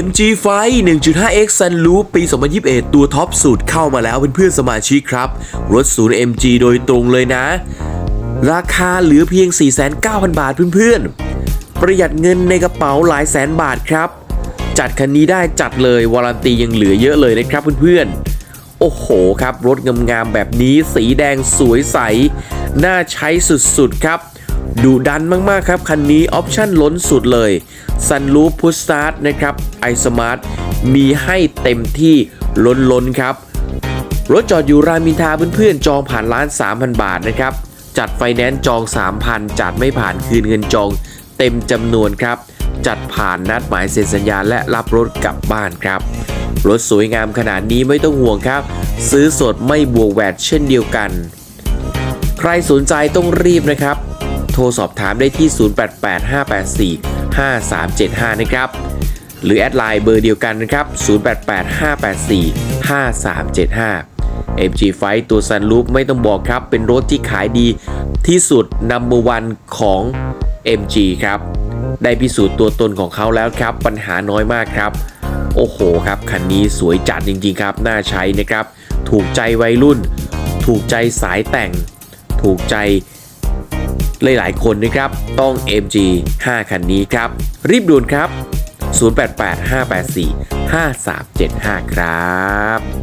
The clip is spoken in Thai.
MG f 1.5X Sunroof ปี 2021 ตัวท็อปสุดเข้ามาแล้วเพื่อนๆสมาชิกครับ รถศูนย์ MG โดยตรงเลยนะ ราคาเหลือเพียง 49,000 บาทเพื่อนๆ ประหยัดเงินในกระเป๋าหลายแสนบาทครับ จัดคันนี้ได้จัดเลยวารันตียังเหลือเยอะเลยนะครับเพื่อนๆ โอ้โหครับ รถงามๆแบบนี้สีแดงสวยใส น่าใช้สุดๆครับ ดูดันมาก ๆ ครับ คันนี้ออปชั่นล้นสุดเลย Sunroof Push Start นะครับ iSmart มีให้เต็มที่ล้นๆครับ รถจอดอยู่รามินทาเพื่อนๆ จองผ่านร้าน 3,000 บาทนะครับ จัดไฟแนนซ์จอง 3,000 จัดไม่ผ่านคืนเงินจอง เต็มจำนวนครับ จัดผ่านนัดหมายเซ็นสัญญาและรับรถกลับบ้านครับ รถสวยงามขนาดนี้ไม่ต้องห่วงครับ ซื้อสดไม่บวกแวดเช่นเดียวกัน ใครสนใจต้องรีบนะครับ โทรสอบถามได้ที่ 0885845375 นะครับ หรือแอดไลน์เบอร์เดียวกันนะครับ 0885845375 MG Fight ตัว Sunroof ไม่ต้องบอกครับ เป็นรถที่ขายดีที่สุด number one ของ MG ครับ ได้พิสูจน์ตัวตนของเขาแล้วครับ ปัญหาน้อยมากครับ โอ้โหครับ คันนี้สวยจัดจริง ๆ ครับ น่าใช้นะครับ ถูกใจวัยรุ่น ถูกใจสายแต่ง ถูกใจ หลายๆ คนนะครับ ต้อง MG 5 คันนี้ครับ รีบด่วนครับ 0885845375 ครับ